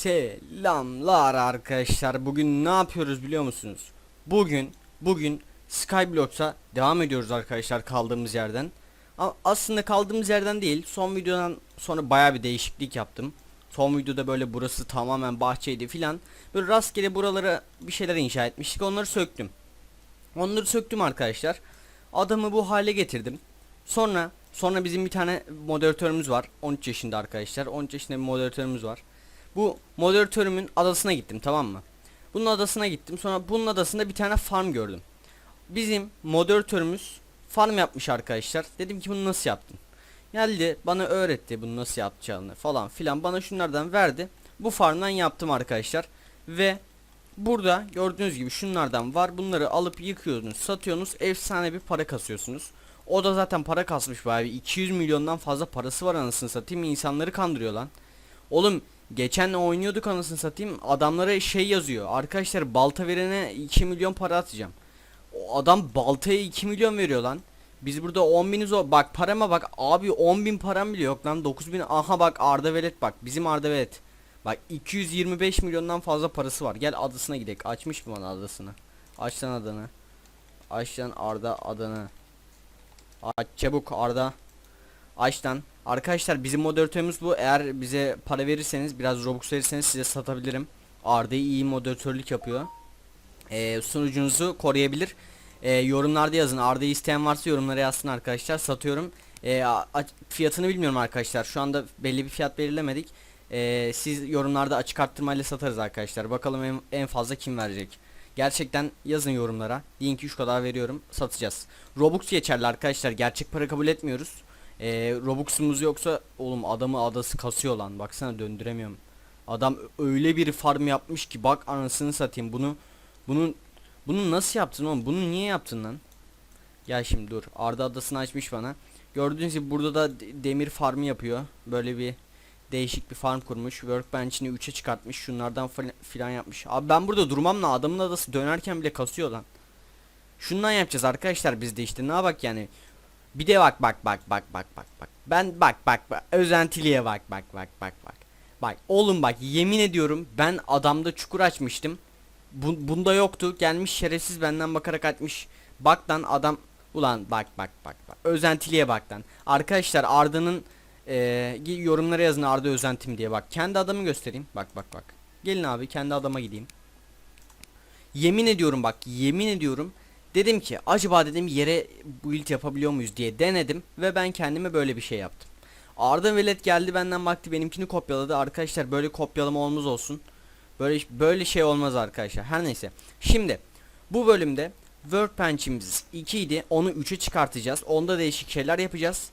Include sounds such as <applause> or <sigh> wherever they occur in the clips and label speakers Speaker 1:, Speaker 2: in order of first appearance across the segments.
Speaker 1: Selamlar arkadaşlar. Bugün ne yapıyoruz biliyor musunuz? Bugün bugün Skyblocks'a devam ediyoruz arkadaşlar kaldığımız yerden. A- aslında kaldığımız yerden değil. Son videodan sonra baya bir değişiklik yaptım. Son videoda böyle burası tamamen bahçeydi filan. Böyle rastgele buralara bir şeyler inşa etmiştik. Onları söktüm. Onları söktüm arkadaşlar. Adamı bu hale getirdim. Sonra sonra bizim bir tane moderatörümüz var. 13 yaşında arkadaşlar. 13 yaşında bir moderatörümüz var. Bu moderatörümün adasına gittim tamam mı? Bunun adasına gittim. Sonra bunun adasında bir tane farm gördüm. Bizim moderatörümüz farm yapmış arkadaşlar. Dedim ki bunu nasıl yaptın? Geldi bana öğretti bunu nasıl yapacağını falan filan. Bana şunlardan verdi. Bu farmdan yaptım arkadaşlar. Ve burada gördüğünüz gibi şunlardan var. Bunları alıp yıkıyorsunuz, satıyorsunuz. Efsane bir para kasıyorsunuz. O da zaten para kasmış bayağı bir 200 milyondan fazla parası var anasını satayım. insanları kandırıyor lan. Oğlum geçen oynuyorduk anasını satayım. Adamlara şey yazıyor. Arkadaşlar balta verene 2 milyon para atacağım. O adam baltaya 2 milyon veriyor lan. Biz burada 10 biniz o. Bak parama bak abi 10 bin param bile yok lan 9 bin. Aha bak Arda Velet bak bizim Arda Velet. Bak 225 milyondan fazla parası var. Gel adasına gidelim. Açmış mı bana adasını? Aç lan adını. Aç lan Arda adını. Aç çabuk Arda. Aç lan. Arkadaşlar bizim moderatörümüz bu. Eğer bize para verirseniz biraz Robux verirseniz size satabilirim. Arda iyi moderatörlük yapıyor. Ee, sunucunuzu koruyabilir. Ee, yorumlarda yazın. Arda'yı isteyen varsa yorumlara yazsın arkadaşlar. Satıyorum. Ee, fiyatını bilmiyorum arkadaşlar. Şu anda belli bir fiyat belirlemedik. Ee, siz yorumlarda açık arttırmayla satarız arkadaşlar. Bakalım en, en fazla kim verecek. Gerçekten yazın yorumlara. Deyin ki şu kadar veriyorum. Satacağız. Robux geçerli arkadaşlar. Gerçek para kabul etmiyoruz. Ee, Robux'umuz yoksa oğlum adamı adası kasıyor lan. Baksana döndüremiyorum. Adam öyle bir farm yapmış ki bak anasını satayım. Bunu bunun bunu nasıl yaptın oğlum? Bunu niye yaptın lan? Gel şimdi dur. Arda adasını açmış bana. Gördüğünüz gibi burada da de- demir farmı yapıyor. Böyle bir değişik bir farm kurmuş. Workbench'ini 3'e çıkartmış. Şunlardan filan yapmış. Abi ben burada durmam la adamın adası dönerken bile kasıyor lan. Şundan yapacağız arkadaşlar biz de işte. Ne bak yani. Bir de bak bak bak bak bak bak bak. Ben bak bak bak özentiliğe bak bak bak bak bak. Bak oğlum bak yemin ediyorum ben adamda çukur açmıştım. Bu, bunda yoktu. Gelmiş şerefsiz benden bakarak atmış. Bak lan adam ulan bak bak bak bak. Özentiliğe bak lan. Arkadaşlar Arda'nın eee, yorumlara yazın Arda özentim diye bak. Kendi adamı göstereyim. Bak bak bak. Gelin abi kendi adama gideyim. Yemin ediyorum bak yemin ediyorum. Dedim ki acaba dedim yere build yapabiliyor muyuz diye denedim ve ben kendime böyle bir şey yaptım. Arda Velet geldi benden baktı benimkini kopyaladı. Arkadaşlar böyle kopyalama olmaz olsun. Böyle böyle şey olmaz arkadaşlar. Her neyse. Şimdi bu bölümde Workbench'imiz 2 idi. Onu 3'e çıkartacağız. Onda değişik şeyler yapacağız.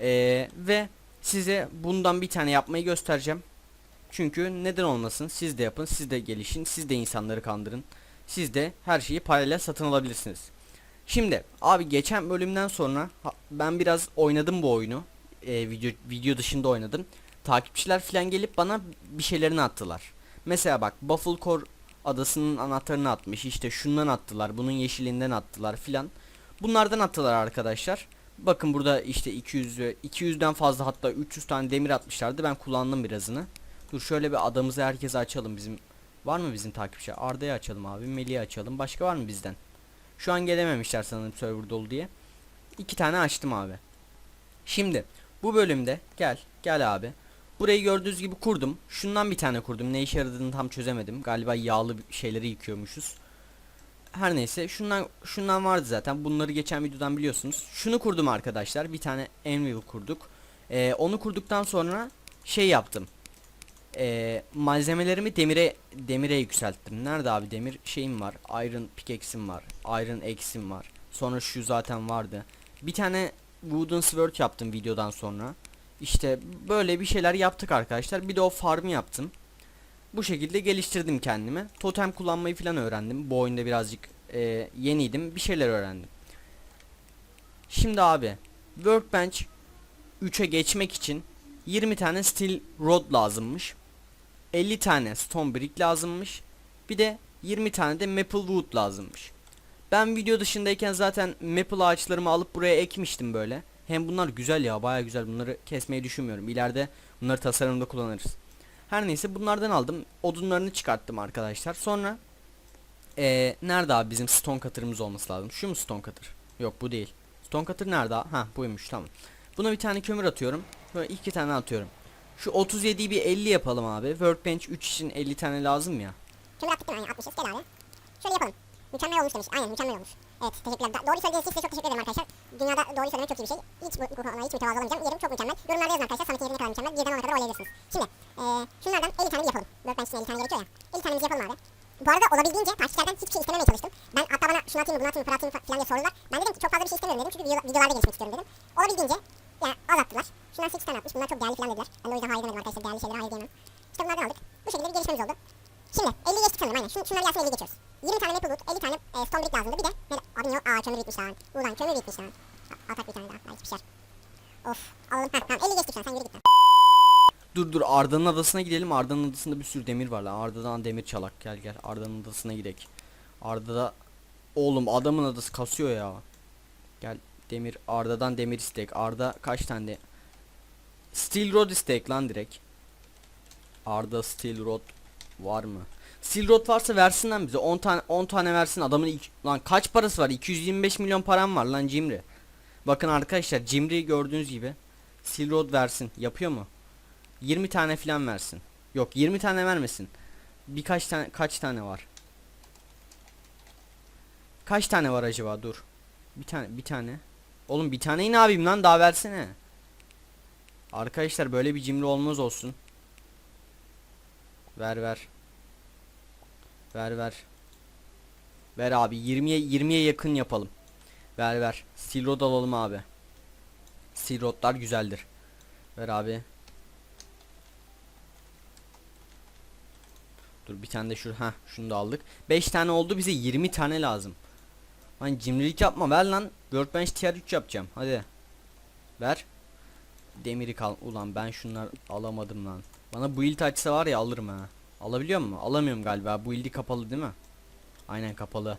Speaker 1: Ee, ve size bundan bir tane yapmayı göstereceğim. Çünkü neden olmasın? Siz de yapın, siz de gelişin, siz de insanları kandırın. Siz de her şeyi parayla satın alabilirsiniz. Şimdi abi geçen bölümden sonra ben biraz oynadım bu oyunu. Ee, video video dışında oynadım. Takipçiler falan gelip bana bir şeylerini attılar. Mesela bak Buffalo Core adasının anahtarını atmış. İşte şundan attılar. Bunun yeşilinden attılar filan. Bunlardan attılar arkadaşlar. Bakın burada işte 200 ve 200'den fazla hatta 300 tane demir atmışlardı. Ben kullandım birazını. Dur şöyle bir adamızı herkese açalım bizim. Var mı bizim takipçi? Arda'yı açalım abi. Melih'i açalım. Başka var mı bizden? Şu an gelememişler sanırım server dolu diye. İki tane açtım abi. Şimdi bu bölümde gel gel abi. Burayı gördüğünüz gibi kurdum. Şundan bir tane kurdum. Ne işe yaradığını tam çözemedim. Galiba yağlı şeyleri yıkıyormuşuz. Her neyse şundan şundan vardı zaten. Bunları geçen videodan biliyorsunuz. Şunu kurdum arkadaşlar. Bir tane anvil kurduk. Ee, onu kurduktan sonra şey yaptım. Ee, malzemelerimi demire demire yükselttim. Nerede abi demir şeyim var. Iron pickaxe'im var. Iron axe'im var. Sonra şu zaten vardı. Bir tane wooden sword yaptım videodan sonra. İşte böyle bir şeyler yaptık arkadaşlar. Bir de o farmı yaptım. Bu şekilde geliştirdim kendimi. Totem kullanmayı falan öğrendim. Bu oyunda birazcık e, yeniydim. Bir şeyler öğrendim. Şimdi abi Workbench 3'e geçmek için 20 tane steel rod lazımmış. 50 tane stone brick lazımmış. Bir de 20 tane de maple wood lazımmış. Ben video dışındayken zaten maple ağaçlarımı alıp buraya ekmiştim böyle. Hem bunlar güzel ya baya güzel bunları kesmeyi düşünmüyorum. İleride bunları tasarımda kullanırız. Her neyse bunlardan aldım. Odunlarını çıkarttım arkadaşlar. Sonra ee, nerede abi bizim stone cutter'ımız olması lazım. Şu mu stone cutter? Yok bu değil. Stone cutter nerede? Ha buymuş tamam. Buna bir tane kömür atıyorum. Böyle iki tane atıyorum. Şu 37'yi bir 50 yapalım abi. Workbench 3 için 50 tane lazım ya.
Speaker 2: Kömür attık değil mi? Aynen atmışız. Gel abi. Şöyle yapalım. Mükemmel olmuş demiş. Aynen mükemmel olmuş. Evet teşekkürler. Da- doğru söylediğiniz için size çok teşekkür ederim arkadaşlar. Dünyada doğru söylemek çok iyi bir şey. Hiç bu, konuda hiç mütevazı olamayacağım. Yerim çok mükemmel. Yorumlarda yazın arkadaşlar. Samet'in yeri ne kadar mükemmel. Birden ona kadar oynayabilirsiniz. Şimdi eee şunlardan 50 tane yapalım. Workbench için 50 tane gerekiyor ya. 50 tanemizi yapalım abi. Bu arada olabildiğince taşlardan hiçbir şey istememeye çalıştım. Ben hatta bana şunu atayım bunu atayım bunu atayım falan diye sordular. Ben dedim ki çok fazla bir şey istemiyorum dedim. Çünkü video, videolarda gelişmek istiyorum dedim. Olabildiğince yani az attılar. Şundan 8 tane atmış. Bunlar çok değerli falan dediler. Ben de o yüzden hayır demedim arkadaşlar. Değerli şeylere hayır diyemem. İşte bunlardan aldık. Bu şekilde bir gelişmemiz oldu. Şimdi 50 geçtik sanırım aynen. Şun, şunları gelsin 50 geçiyoruz. 20 tane maple wood, 50 tane e, stone brick lazımdı. Bir de ne, abi ne, aa kömür bitmiş lan. Ulan kömür bitmiş lan. Atak bir tane daha. Belki pişer. Of alalım. Heh, tamam 50 geçtik şu an. Sen yürü git lan.
Speaker 1: Dur dur Arda'nın adasına gidelim. Arda'nın adasında bir sürü demir var lan. Arda'dan demir çalak. Gel gel Arda'nın adasına gidelim. Arda'da oğlum adamın adası kasıyor ya. Gel demir Arda'dan demir istek. Arda kaç tane Steel rod istek lan direkt. Arda steel rod var mı? Steel rod varsa versin lan bize. 10 tane 10 tane versin. Adamın ilk, lan kaç parası var? 225 milyon param var lan Cimri. Bakın arkadaşlar Cimri gördüğünüz gibi Steel rod versin. Yapıyor mu? 20 tane falan versin. Yok 20 tane vermesin. Birkaç tane kaç tane var? Kaç tane var acaba? Dur. Bir tane bir tane. Oğlum bir taneyi ne yapayım lan daha versene. Arkadaşlar böyle bir cimri olmaz olsun. Ver ver. Ver ver. Ver abi 20'ye 20'ye yakın yapalım. Ver ver. Silrod alalım abi. Silrodlar güzeldir. Ver abi. Dur bir tane de şu ha şunu da aldık. 5 tane oldu bize 20 tane lazım. Lan cimrilik yapma ver lan. Workbench tier 3 yapacağım. Hadi. Ver. Demiri kal. Ulan ben şunlar alamadım lan. Bana build açsa var ya alırım ha. Alabiliyor mu? Alamıyorum galiba. Build'i kapalı değil mi? Aynen kapalı.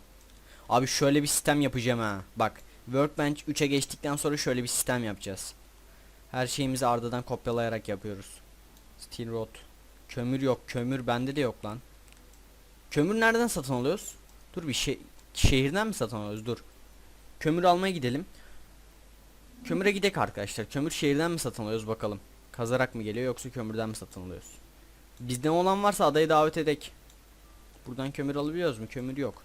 Speaker 1: Abi şöyle bir sistem yapacağım ha. Bak. Workbench 3'e geçtikten sonra şöyle bir sistem yapacağız. Her şeyimizi Arda'dan kopyalayarak yapıyoruz. Steel rod. Kömür yok. Kömür bende de yok lan. Kömür nereden satın alıyoruz? Dur bir şey şehirden mi satın alıyoruz? Dur. Kömür almaya gidelim. Kömüre gidek arkadaşlar. Kömür şehirden mi satın alıyoruz bakalım. Kazarak mı geliyor yoksa kömürden mi satın alıyoruz? Bizde olan varsa adayı davet edek. Buradan kömür alabiliyoruz mu? Kömür yok.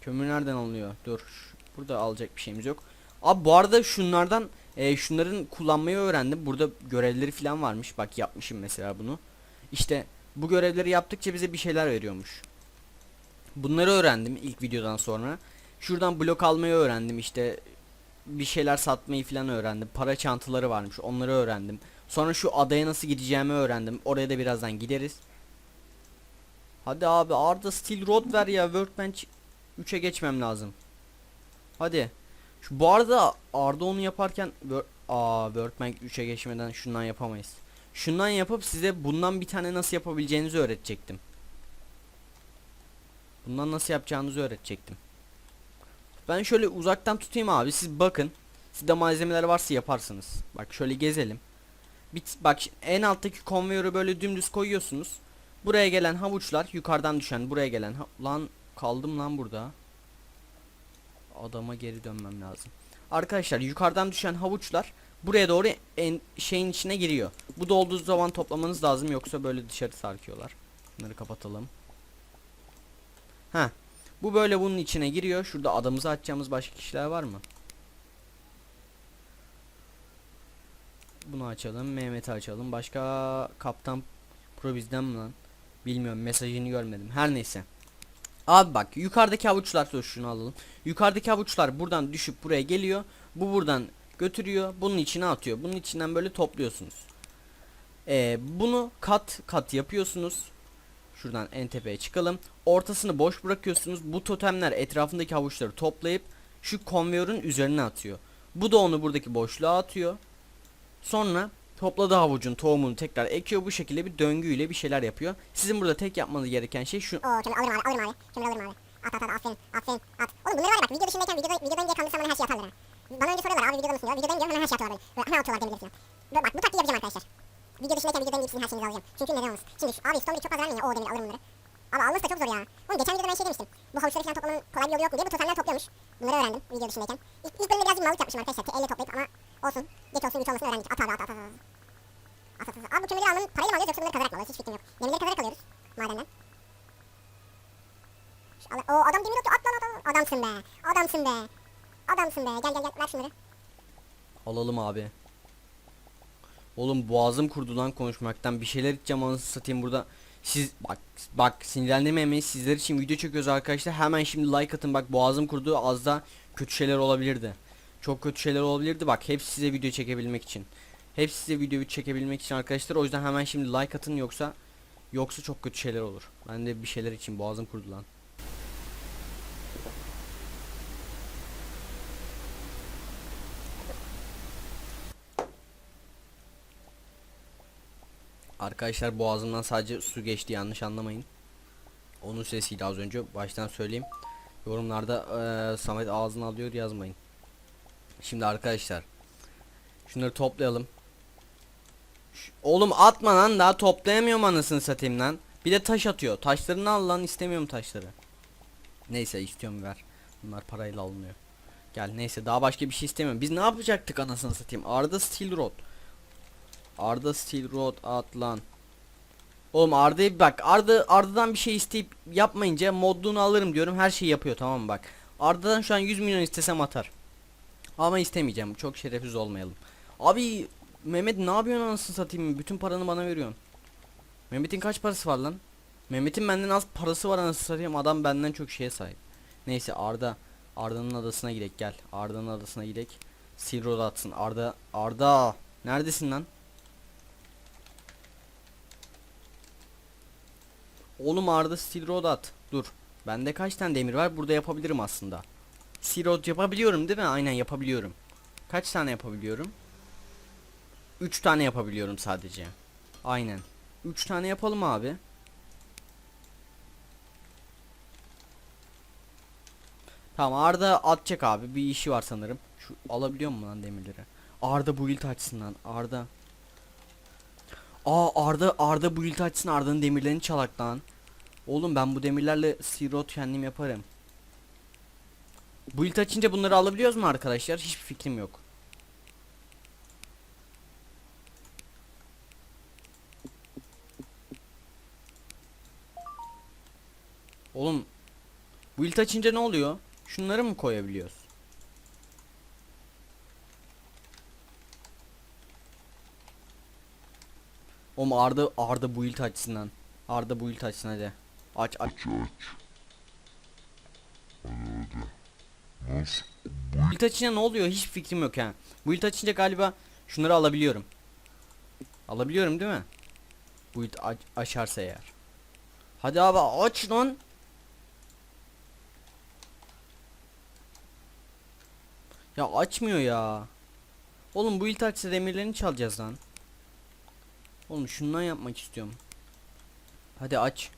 Speaker 1: Kömür nereden alınıyor? Dur. Burada alacak bir şeyimiz yok. Abi bu arada şunlardan e, şunların kullanmayı öğrendim. Burada görevleri falan varmış. Bak yapmışım mesela bunu. İşte bu görevleri yaptıkça bize bir şeyler veriyormuş. Bunları öğrendim ilk videodan sonra. Şuradan blok almayı öğrendim. İşte bir şeyler satmayı falan öğrendim. Para çantaları varmış. Onları öğrendim. Sonra şu adaya nasıl gideceğimi öğrendim. Oraya da birazdan gideriz. Hadi abi Arda Steel Rod ver ya. Workbench 3'e geçmem lazım. Hadi. Şu bu arada Arda onu yaparken Aa Workbench 3'e geçmeden şundan yapamayız. Şundan yapıp size bundan bir tane nasıl yapabileceğinizi öğretecektim. Bundan nasıl yapacağınızı öğretecektim. Ben şöyle uzaktan tutayım abi siz bakın. Sizde malzemeler varsa yaparsınız. Bak şöyle gezelim. Bit bak en alttaki konveyörü böyle dümdüz koyuyorsunuz. Buraya gelen havuçlar yukarıdan düşen buraya gelen lan kaldım lan burada. Adama geri dönmem lazım. Arkadaşlar yukarıdan düşen havuçlar buraya doğru en şeyin içine giriyor. Bu dolduğu zaman toplamanız lazım yoksa böyle dışarı sarkıyorlar. Bunları kapatalım. Ha. Bu böyle bunun içine giriyor. Şurada adamızı açacağımız başka kişiler var mı? Bunu açalım. Mehmet'i açalım. Başka Kaptan Pro bizden mi lan? Bilmiyorum. Mesajını görmedim. Her neyse. Abi bak yukarıdaki havuçlar dur şunu alalım. Yukarıdaki havuçlar buradan düşüp buraya geliyor. Bu buradan götürüyor. Bunun içine atıyor. Bunun içinden böyle topluyorsunuz. Ee, bunu kat kat yapıyorsunuz. Şuradan en tepeye çıkalım. Ortasını boş bırakıyorsunuz. Bu totemler etrafındaki havuçları toplayıp şu konveyörün üzerine atıyor. Bu da onu buradaki boşluğa atıyor. Sonra topladığı havucun tohumunu tekrar ekiyor. Bu şekilde bir döngüyle bir şeyler yapıyor. Sizin burada tek yapmanız gereken şey şu.
Speaker 2: Oo alırım abi alırım abi. Alırım abi. At at at aferin aferin at. Oğlum bunları var ya bak video dışındayken videoda, videodan diye kaldırsam her şeyi atarlar ha. Bana önce soruyorlar abi videoda mısın diyor. Videodayım diyor hemen her şey atıyorlar böyle. Böyle hemen atıyorlar demirleri falan. Böyle bak bu taktiği yapacağım arkadaşlar. Video dışındayken videodan sizin her şeyinizi alacağım. Çünkü neden olmasın. Şimdi abi Stonebrick çok az vermeyin ya. O demir alırım bunları. Abi alması da çok zor ya. Oğlum geçen videoda ben şey demiştim. Bu havuçları falan toplamanın kolay bir yolu yok mu diye bu totemler topluyormuş. Bunları öğrendim video dışındayken. İlk, ilk bölümde birazcık mallık yapmışım arkadaşlar. Elle toplayıp ama olsun. Geç olsun güç olmasını öğrendik. At abi at at at. at. At at at. Abi bu kömürleri almanın parayla mı alıyoruz yoksa bunları kazarak mı alıyoruz? Hiç fikrim yok. Demirleri kazarak alıyoruz. Madenden. Şu O adam demir atıyor. At lan adam. Adamsın be. Adamsın be. Adamsın be. Gel gel gel. Ver şunları.
Speaker 1: Alalım abi. Oğlum boğazım kurdu lan konuşmaktan. Bir şeyler içeceğim anasını satayım burada. Siz bak bak sinirlendirmemeyin. Sizler için video çekiyoruz arkadaşlar. Hemen şimdi like atın. Bak boğazım kurdu. Az da kötü şeyler olabilirdi. Çok kötü şeyler olabilirdi. Bak hepsi size video çekebilmek için. Hepsi size video çekebilmek için arkadaşlar. O yüzden hemen şimdi like atın yoksa yoksa çok kötü şeyler olur. Ben de bir şeyler için boğazım kurdu lan. Arkadaşlar boğazımdan sadece su geçti yanlış anlamayın. Onun sesiydi az önce baştan söyleyeyim. Yorumlarda eee, Samet ağzını alıyor yazmayın. Şimdi arkadaşlar şunları toplayalım. Ş- Oğlum atma lan daha toplayamıyorum anasını satayım lan. Bir de taş atıyor. Taşlarını al lan istemiyorum taşları. Neyse istiyorum ver. Bunlar parayla alınıyor. Gel neyse daha başka bir şey istemiyorum. Biz ne yapacaktık anasını satayım? Arda Steel Rod. Arda Steel Road at lan. Oğlum Arda'yı bak Arda Arda'dan bir şey isteyip yapmayınca modluğunu alırım diyorum her şeyi yapıyor tamam mı bak. Arda'dan şu an 100 milyon istesem atar. Ama istemeyeceğim çok şerefsiz olmayalım. Abi Mehmet ne yapıyorsun anasını satayım bütün paranı bana veriyorsun. Mehmet'in kaç parası var lan? Mehmet'in benden az parası var anasını satayım adam benden çok şeye sahip. Neyse Arda Arda'nın adasına gidek gel. Arda'nın adasına gidek. Road atsın. Arda Arda neredesin lan? Oğlum Arda Steel Rod at. Dur. Bende kaç tane demir var? Burada yapabilirim aslında. Steel Rod yapabiliyorum değil mi? Aynen yapabiliyorum. Kaç tane yapabiliyorum? 3 tane yapabiliyorum sadece. Aynen. 3 tane yapalım abi. Tamam Arda atacak abi. Bir işi var sanırım. Şu alabiliyor mu lan demirleri? Arda build açsın Arda. Aa Arda Arda build açsın Arda'nın demirlerini çalak lan. Oğlum ben bu demirlerle sirot kendim yaparım. Build açınca bunları alabiliyoruz mu arkadaşlar? Hiçbir fikrim yok. Oğlum build açınca ne oluyor? Şunları mı koyabiliyoruz? Oğlum Arda Arda build açsın Arda build açsın hadi. Aç aç.
Speaker 3: Aç aç. Hadi hadi. Nasıl?
Speaker 1: Build açınca ne oluyor? Hiç fikrim yok ha. Build açınca galiba şunları alabiliyorum. Alabiliyorum değil mi? Build aç açarsa eğer. Hadi abi aç lan. Ya açmıyor ya. Oğlum build açsa demirlerini çalacağız lan. Oğlum şundan yapmak istiyorum. Hadi aç.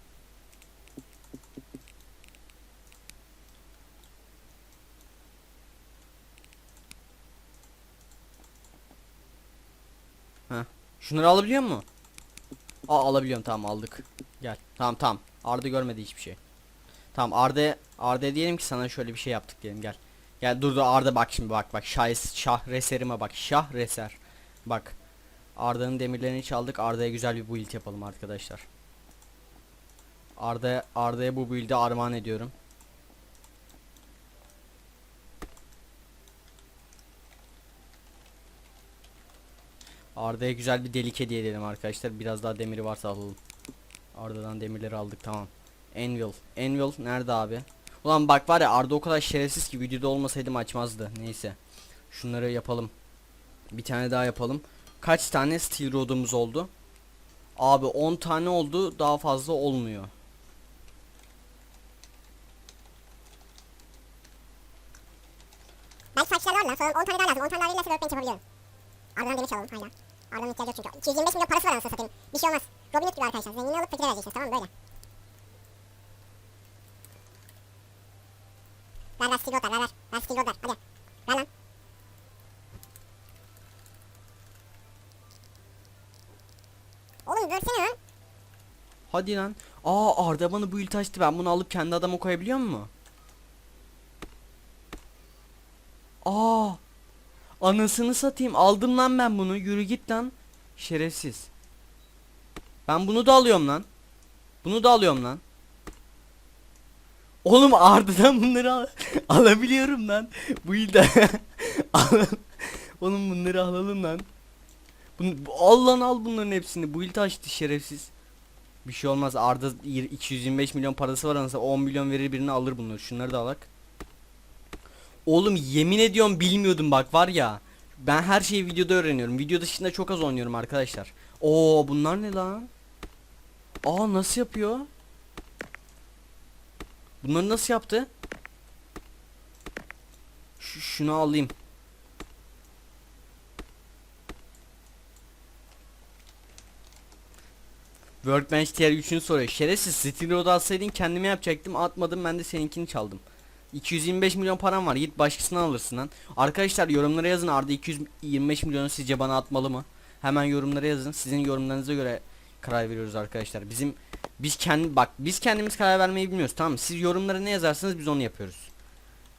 Speaker 1: Şunları alabiliyor mu? Aa alabiliyorum tamam aldık. Gel. Tamam tamam. Arda görmedi hiçbir şey. Tamam Arda Arda diyelim ki sana şöyle bir şey yaptık diyelim gel. Gel dur dur Arda bak şimdi bak bak şah şah reserime bak şah reser. Bak. Arda'nın demirlerini çaldık. Arda'ya güzel bir build yapalım arkadaşlar. Arda Arda'ya bu build'i armağan ediyorum. Arda'ya güzel bir delik hediye edelim arkadaşlar. Biraz daha demiri varsa alalım. Arda'dan demirleri aldık tamam. Anvil. Anvil nerede abi? Ulan bak var ya Arda o kadar şerefsiz ki videoda olmasaydım açmazdı. Neyse. Şunları yapalım. Bir tane daha yapalım. Kaç tane steel rodumuz oldu? Abi 10 tane oldu. Daha fazla olmuyor.
Speaker 2: Belki saçlar var lan. Sonra 10 tane daha lazım. 10 tane daha verirlerse workbench yapabiliyorum. Arda'dan demir çalalım hala. Arda'nın ihtiyacı yok çünkü. 225 milyon parası var anasını satayım. Bir şey olmaz. Robin Hood gibi arkadaşlar. Zengini alıp fakire vereceksiniz tamam mı? Böyle. Ver ver steel rod ver ver ver. Ver steel rod ver. Hadi. Ver lan. Abi görsene lan.
Speaker 1: Hadi lan. Aa Arda bana bu ilti açtı. Ben bunu alıp kendi adama koyabiliyor mu? Aa. Anasını satayım. Aldım lan ben bunu. Yürü git lan. Şerefsiz. Ben bunu da alıyorum lan. Bunu da alıyorum lan. Oğlum Arda'dan bunları al <laughs> alabiliyorum lan. Bu ilde. <laughs> Oğlum bunları alalım lan. Bunu, al lan al bunların hepsini. Bu ilti açtı şerefsiz. Bir şey olmaz. Arda yir- 225 milyon parası var anasını 10 milyon verir birini alır bunları. Şunları da alak. Oğlum yemin ediyorum bilmiyordum bak var ya. Ben her şeyi videoda öğreniyorum. Video dışında çok az oynuyorum arkadaşlar. Oo bunlar ne lan? Aa nasıl yapıyor? Bunları nasıl yaptı? Ş- şunu alayım. Workbench tier 3'ünü soruyor. Şerefsiz Steel Road alsaydın kendime yapacaktım. Atmadım ben de seninkini çaldım. 225 milyon param var. Git başkasından alırsın lan. Arkadaşlar yorumlara yazın. Arda 225 milyonu sizce bana atmalı mı? Hemen yorumlara yazın. Sizin yorumlarınıza göre karar veriyoruz arkadaşlar. Bizim biz kendi bak biz kendimiz karar vermeyi bilmiyoruz tamam mı? Siz yorumlara ne yazarsanız biz onu yapıyoruz.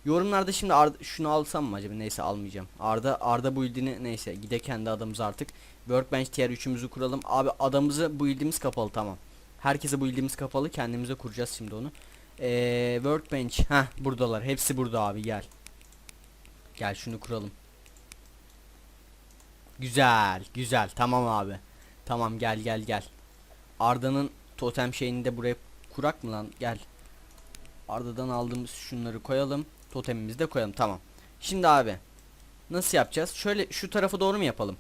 Speaker 1: Yorumlarda şimdi Arda, şunu alsam mı acaba? Neyse almayacağım. Arda Arda bu ildini neyse gide kendi adamımız artık. Workbench tier 3'ümüzü kuralım. Abi adamımızı bu ildimiz kapalı tamam. Herkese bu ildimiz kapalı. Kendimize kuracağız şimdi onu. Ee, workbench. Heh buradalar. Hepsi burada abi gel. Gel şunu kuralım. Güzel. Güzel. Tamam abi. Tamam gel gel gel. Arda'nın totem şeyini de buraya kurak mı lan? Gel. Arda'dan aldığımız şunları koyalım. Totemimizi de koyalım. Tamam. Şimdi abi. Nasıl yapacağız? Şöyle şu tarafa doğru mu yapalım?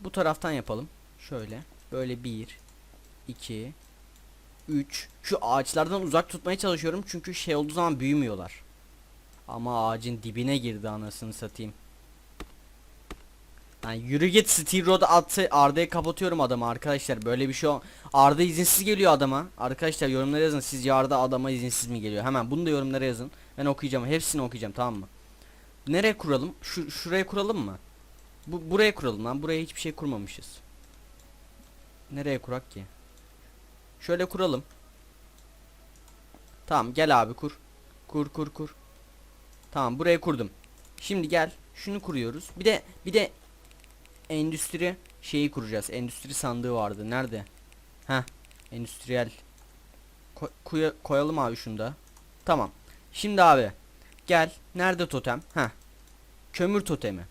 Speaker 1: Bu taraftan yapalım. Şöyle. Böyle 1 2 3 Şu ağaçlardan uzak tutmaya çalışıyorum çünkü şey olduğu zaman büyümüyorlar. Ama ağacın dibine girdi anasını satayım. Yani yürü git Steel Rod atı Arda'ya kapatıyorum adamı arkadaşlar. Böyle bir şey ol- Arda izinsiz geliyor adama. Arkadaşlar yorumlara yazın sizce Arda adama izinsiz mi geliyor? Hemen bunu da yorumlara yazın. Ben okuyacağım hepsini okuyacağım tamam mı? Nereye kuralım? Şu, şuraya kuralım mı? Bu buraya kuralım lan buraya hiçbir şey kurmamışız. Nereye kurak ki? Şöyle kuralım. Tamam gel abi kur. Kur kur kur. Tamam buraya kurdum. Şimdi gel şunu kuruyoruz. Bir de bir de endüstri şeyi kuracağız. Endüstri sandığı vardı. Nerede? Ha, endüstriyel. Ko- koya- koyalım abi şunu da. Tamam. Şimdi abi gel. Nerede totem? Ha. Kömür totemi.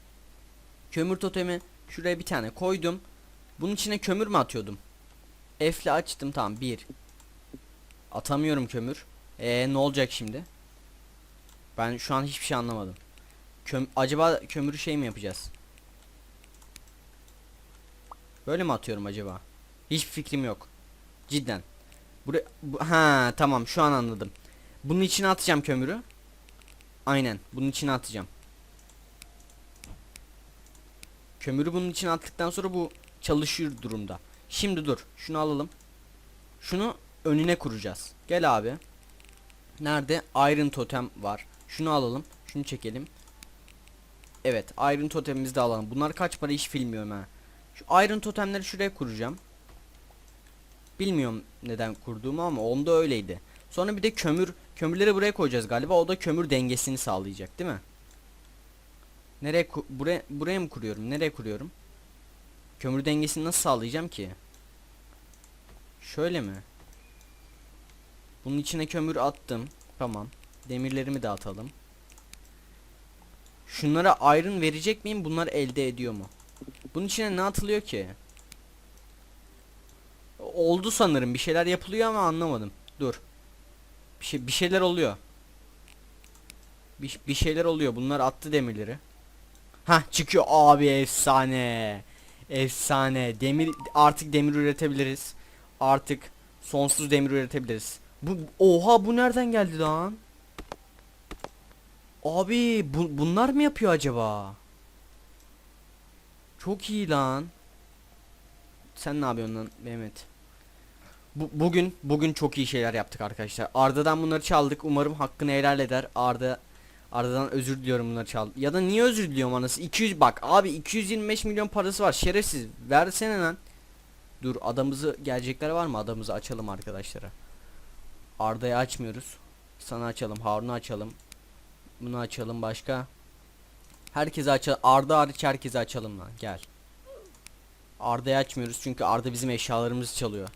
Speaker 1: Kömür totemi şuraya bir tane koydum. Bunun içine kömür mü atıyordum? F'le açtım tamam bir. Atamıyorum kömür. Ee ne olacak şimdi? Ben şu an hiçbir şey anlamadım. Köm acaba kömürü şey mi yapacağız? Böyle mi atıyorum acaba? Hiçbir fikrim yok. Cidden. Buraya bu, ha tamam şu an anladım. Bunun içine atacağım kömürü. Aynen bunun içine atacağım. Kömürü bunun içine attıktan sonra bu çalışır durumda. Şimdi dur. Şunu alalım. Şunu önüne kuracağız. Gel abi. Nerede? Iron totem var. Şunu alalım. Şunu çekelim. Evet, Iron totemimizi de alalım. Bunlar kaç para hiç bilmiyorum ha. Şu iron totemleri şuraya kuracağım. Bilmiyorum neden kurduğumu ama onda öyleydi. Sonra bir de kömür kömürleri buraya koyacağız galiba. O da kömür dengesini sağlayacak, değil mi? Nereye buraya buraya mı kuruyorum? Nereye kuruyorum? Kömür dengesini nasıl sağlayacağım ki? Şöyle mi? Bunun içine kömür attım. Tamam. Demirlerimi de atalım. Şunlara iron verecek miyim? Bunlar elde ediyor mu? Bunun içine ne atılıyor ki? Oldu sanırım. Bir şeyler yapılıyor ama anlamadım. Dur. Bir şey bir şeyler oluyor. Bir, bir şeyler oluyor. Bunlar attı demirleri. Ha çıkıyor abi efsane. Efsane. Demir artık demir üretebiliriz. Artık sonsuz demir üretebiliriz. Bu oha bu nereden geldi lan? Abi bu, bunlar mı yapıyor acaba? Çok iyi lan. Sen ne yapıyorsun lan Mehmet? Bu, bugün bugün çok iyi şeyler yaptık arkadaşlar. Arda'dan bunları çaldık. Umarım hakkını helal eder. Arda Arda'dan özür diliyorum bunları çaldı. Ya da niye özür diliyorum anası? 200 bak abi 225 milyon parası var. Şerefsiz. Versene lan. Dur adamızı gelecekler var mı? Adamızı açalım arkadaşlara. Arda'yı açmıyoruz. Sana açalım. Harun'u açalım. Bunu açalım başka. Herkese açalım. Arda hariç herkese açalım lan. Gel. Arda'yı açmıyoruz çünkü Arda bizim eşyalarımızı çalıyor.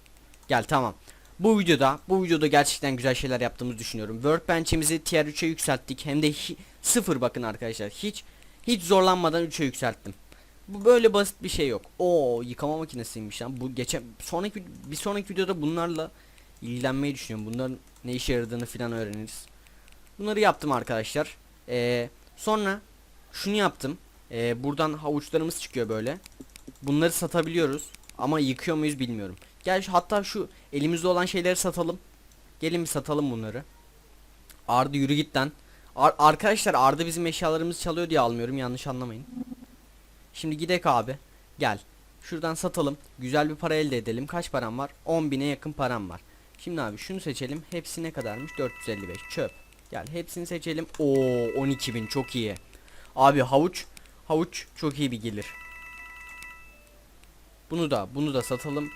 Speaker 1: Gel tamam. Bu videoda bu videoda gerçekten güzel şeyler yaptığımızı düşünüyorum. Workbench'imizi tier 3'e yükselttik. Hem de sıfır bakın arkadaşlar. Hiç hiç zorlanmadan 3'e yükselttim. Bu böyle basit bir şey yok. Oo yıkama makinesiymiş lan. Bu geçen sonraki bir sonraki videoda bunlarla ilgilenmeyi düşünüyorum. Bunların ne işe yaradığını filan öğreniriz. Bunları yaptım arkadaşlar. Ee, sonra şunu yaptım. Ee, buradan havuçlarımız çıkıyor böyle. Bunları satabiliyoruz. Ama yıkıyor muyuz bilmiyorum. Gel hatta şu elimizde olan şeyleri satalım. Gelin bir satalım bunları. Arda yürü git lan. Ar- arkadaşlar Arda bizim eşyalarımızı çalıyor diye almıyorum yanlış anlamayın. Şimdi gidek abi. Gel. Şuradan satalım. Güzel bir para elde edelim. Kaç param var? 10.000'e yakın param var. Şimdi abi şunu seçelim. Hepsi ne kadarmış? 455. Çöp. Gel hepsini seçelim. Oo 12.000 çok iyi. Abi havuç. Havuç çok iyi bir gelir. Bunu da bunu da satalım.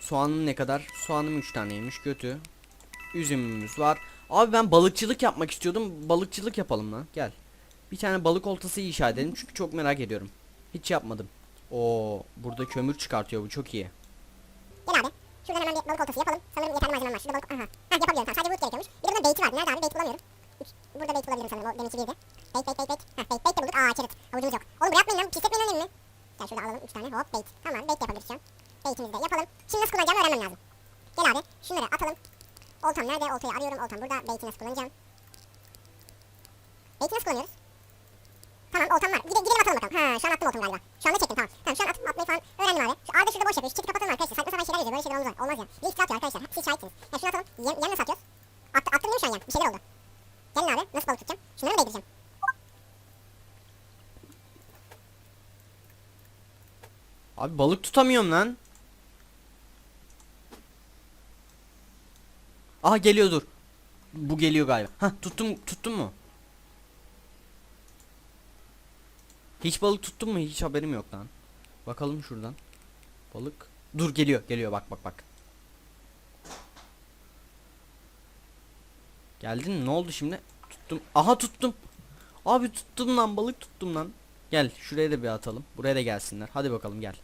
Speaker 1: Soğanın ne kadar? Soğanım 3 taneymiş kötü. Üzümümüz var. Abi ben balıkçılık yapmak istiyordum. Balıkçılık yapalım lan. Gel. Bir tane balık oltası inşa edelim çünkü çok merak ediyorum. Hiç yapmadım. Oo, burada kömür çıkartıyor bu çok iyi.
Speaker 2: Gel abi. Şuradan hemen bir balık oltası yapalım. Sanırım yeterli malzemem var. Şurada balık... Aha. Ha yapabiliyorum. Tamam sadece wood gerekiyormuş. Bir de bunun bait'i vardı. Nerede abi? Bait bulamıyorum. Burada bait bulabilirim sanırım. O deminki birdi. Bait bait bait bait. Ha bait bait de bulduk. Aa çerit. Havucumuz yok. Oğlum buraya atmayın lan. Pis etmeyin elini. Gel şurada alalım. Üç tane. Hop bait. Tamam bait yapabiliriz şu an. Bait'imizi de yapalım. Şimdi nasıl kullanacağımı öğrenmem lazım. Gel abi. Şunları atalım. Oltam nerede? Oltayı arıyorum. Oltam burada. Bait'i nasıl kullanacağım? Bait'i nasıl kullanıyoruz? Tamam oltam var. Gide, gidelim atalım bakalım. Ha şu an attım oltamı galiba. Şu anda çektim tamam. Tamam şu an at, atmayı falan öğrendim abi. Şu Arda şurada boş yapıyor. Şu çiti kapatalım arkadaşlar. Saçma sapan şeyler yazıyor. Böyle şeyler olmaz, olmaz ya. Bir iftira atıyor arkadaşlar. Siz şahitsiniz. Ya şunu atalım. Yem, yem nasıl atıyoruz? At, attım değil mi şu an yem? Bir şeyler oldu. Gelin abi. Nasıl balık tutacağım? Şunları mı değdireceğim?
Speaker 1: Abi balık tutamıyorum lan. Aha geliyor dur. Bu geliyor galiba. Hah tuttum tuttum mu? Hiç balık tuttun mu? Hiç haberim yok lan. Bakalım şuradan. Balık. Dur geliyor geliyor bak bak bak. Geldin? Ne oldu şimdi? Tuttum. Aha tuttum. Abi tuttum lan balık tuttum lan. Gel şuraya da bir atalım. Buraya da gelsinler. Hadi bakalım gel.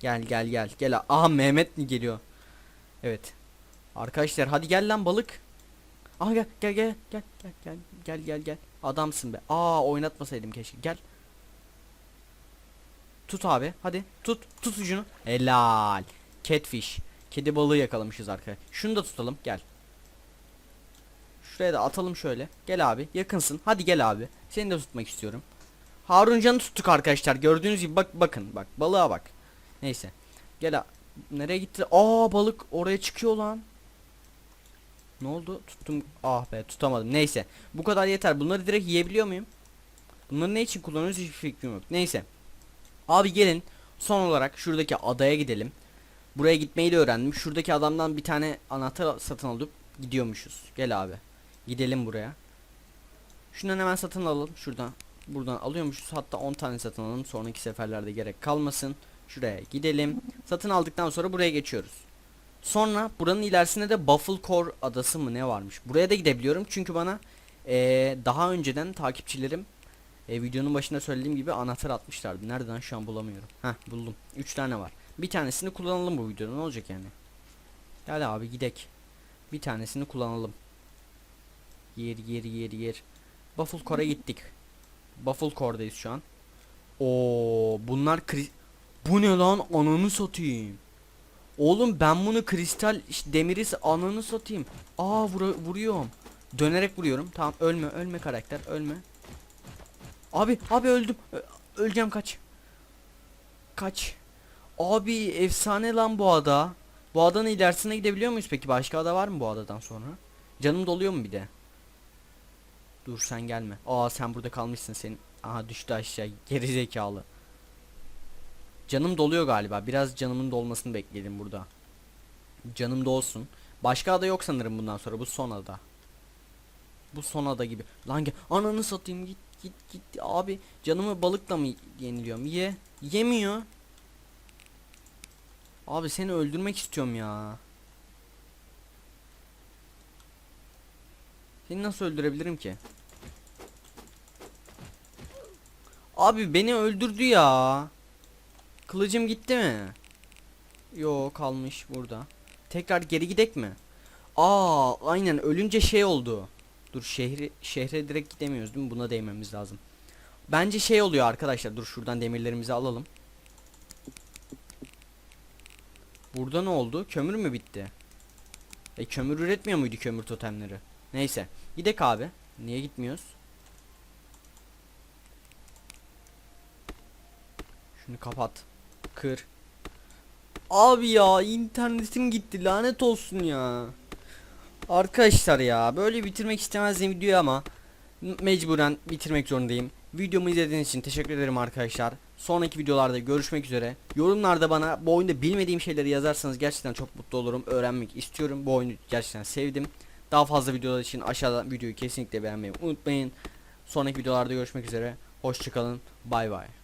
Speaker 1: Gel gel gel. Gel. Aha Mehmet mi geliyor? Evet. Arkadaşlar hadi gel lan balık. Aha gel gel gel gel gel gel gel gel gel. Adamsın be. Aa oynatmasaydım keşke. Gel. Tut abi. Hadi tut. Tut ucunu. Helal. Catfish. Kedi balığı yakalamışız arkadaşlar. Şunu da tutalım. Gel. Şuraya da atalım şöyle. Gel abi. Yakınsın. Hadi gel abi. Seni de tutmak istiyorum. Haruncan'ı tuttuk arkadaşlar. Gördüğünüz gibi bak bakın bak balığa bak. Neyse. Gel Nereye gitti? Aa balık oraya çıkıyor lan. Ne oldu? Tuttum. Ah be tutamadım. Neyse. Bu kadar yeter. Bunları direkt yiyebiliyor muyum? Bunları ne için kullanıyoruz hiçbir fikrim yok. Neyse. Abi gelin. Son olarak şuradaki adaya gidelim. Buraya gitmeyi de öğrendim. Şuradaki adamdan bir tane anahtar satın alıp gidiyormuşuz. Gel abi. Gidelim buraya. Şundan hemen satın alalım. Şuradan. Buradan alıyormuşuz. Hatta 10 tane satın alalım. Sonraki seferlerde gerek kalmasın. Şuraya gidelim. Satın aldıktan sonra buraya geçiyoruz. Sonra buranın ilerisinde de Buffalo Core adası mı ne varmış. Buraya da gidebiliyorum. Çünkü bana eee, daha önceden takipçilerim e, videonun başında söylediğim gibi anahtar atmışlardı. Nereden şu an bulamıyorum. Heh buldum. 3 tane var. Bir tanesini kullanalım bu videoda. Ne olacak yani? Gel abi gidek. Bir tanesini kullanalım. Yer yer yer yer. Buffalo Core'a gittik. Buffalo Core'dayız şu an. Oo bunlar Bu ne lan ananı satayım. Oğlum ben bunu kristal işte demiri s- ananı satayım. Aa vura- vuruyorum. Dönerek vuruyorum. Tamam ölme ölme karakter ölme. Abi abi öldüm. Ö- öleceğim kaç. Kaç. Abi efsane lan bu ada. Bu adanın ilerisine gidebiliyor muyuz peki? Başka ada var mı bu adadan sonra? Canım doluyor mu bir de? Dur sen gelme. Aa sen burada kalmışsın senin. Aha düştü aşağı. Geri zekalı. Canım doluyor galiba. Biraz canımın dolmasını bekleyelim burada. Canım dolsun. Başka ada yok sanırım bundan sonra. Bu son ada. Bu son ada gibi. Lan gel. Ananı satayım git git git. Abi canımı balıkla mı yeniliyorum? Ye. Yemiyor. Abi seni öldürmek istiyorum ya. Seni nasıl öldürebilirim ki? Abi beni öldürdü ya. Kılıcım gitti mi? Yo kalmış burada. Tekrar geri gidek mi? Aa aynen ölünce şey oldu. Dur şehri şehre direkt gidemiyoruz değil mi? Buna değmemiz lazım. Bence şey oluyor arkadaşlar. Dur şuradan demirlerimizi alalım. Burada ne oldu? Kömür mü bitti? E kömür üretmiyor muydu kömür totemleri? Neyse. Gidek abi. Niye gitmiyoruz? Şunu kapat. Kır. Abi ya internetim gitti lanet olsun ya. Arkadaşlar ya böyle bitirmek istemezdim videoyu ama mecburen bitirmek zorundayım. Videomu izlediğiniz için teşekkür ederim arkadaşlar. Sonraki videolarda görüşmek üzere. Yorumlarda bana bu oyunda bilmediğim şeyleri yazarsanız gerçekten çok mutlu olurum. Öğrenmek istiyorum. Bu oyunu gerçekten sevdim. Daha fazla videolar için aşağıda videoyu kesinlikle beğenmeyi unutmayın. Sonraki videolarda görüşmek üzere. Hoşçakalın. Bay bay.